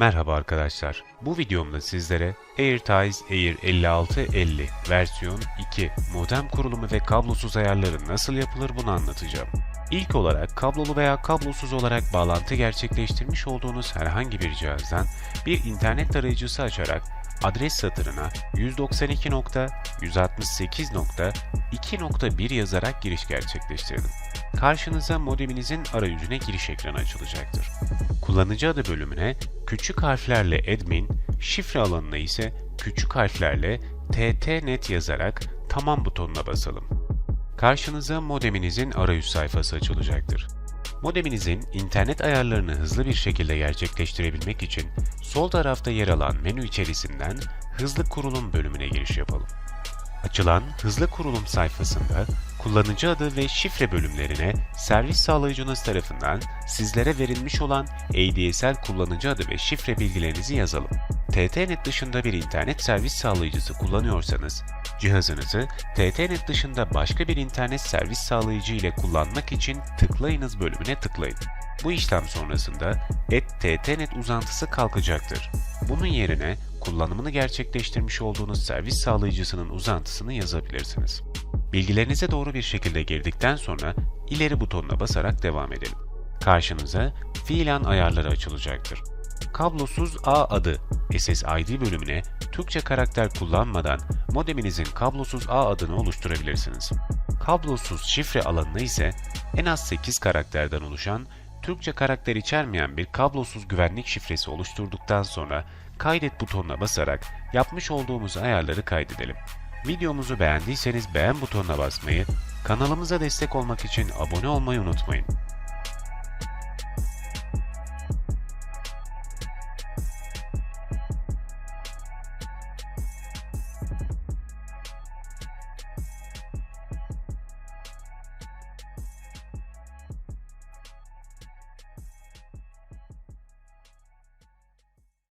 Merhaba arkadaşlar. Bu videomda sizlere AirTies Air 5650 versiyon 2 modem kurulumu ve kablosuz ayarları nasıl yapılır bunu anlatacağım. İlk olarak kablolu veya kablosuz olarak bağlantı gerçekleştirmiş olduğunuz herhangi bir cihazdan bir internet tarayıcısı açarak adres satırına 192.168.2.1 yazarak giriş gerçekleştirin. Karşınıza modeminizin arayüzüne giriş ekranı açılacaktır. Kullanıcı adı bölümüne küçük harflerle admin, şifre alanına ise küçük harflerle ttnet yazarak tamam butonuna basalım. Karşınıza modeminizin arayüz sayfası açılacaktır. Modeminizin internet ayarlarını hızlı bir şekilde gerçekleştirebilmek için sol tarafta yer alan menü içerisinden Hızlı Kurulum bölümüne giriş yapalım. Açılan Hızlı Kurulum sayfasında kullanıcı adı ve şifre bölümlerine servis sağlayıcınız tarafından sizlere verilmiş olan ADSL kullanıcı adı ve şifre bilgilerinizi yazalım. TTNet dışında bir internet servis sağlayıcısı kullanıyorsanız, cihazınızı TTNet dışında başka bir internet servis sağlayıcı ile kullanmak için tıklayınız bölümüne tıklayın. Bu işlem sonrasında @ttnet uzantısı kalkacaktır. Bunun yerine kullanımını gerçekleştirmiş olduğunuz servis sağlayıcısının uzantısını yazabilirsiniz. Bilgilerinize doğru bir şekilde girdikten sonra ileri butonuna basarak devam edelim. Karşınıza fiilen ayarları açılacaktır. Kablosuz ağ adı SSID bölümüne Türkçe karakter kullanmadan modeminizin kablosuz ağ adını oluşturabilirsiniz. Kablosuz şifre alanına ise en az 8 karakterden oluşan Türkçe karakter içermeyen bir kablosuz güvenlik şifresi oluşturduktan sonra kaydet butonuna basarak yapmış olduğumuz ayarları kaydedelim. Videomuzu beğendiyseniz beğen butonuna basmayı, kanalımıza destek olmak için abone olmayı unutmayın.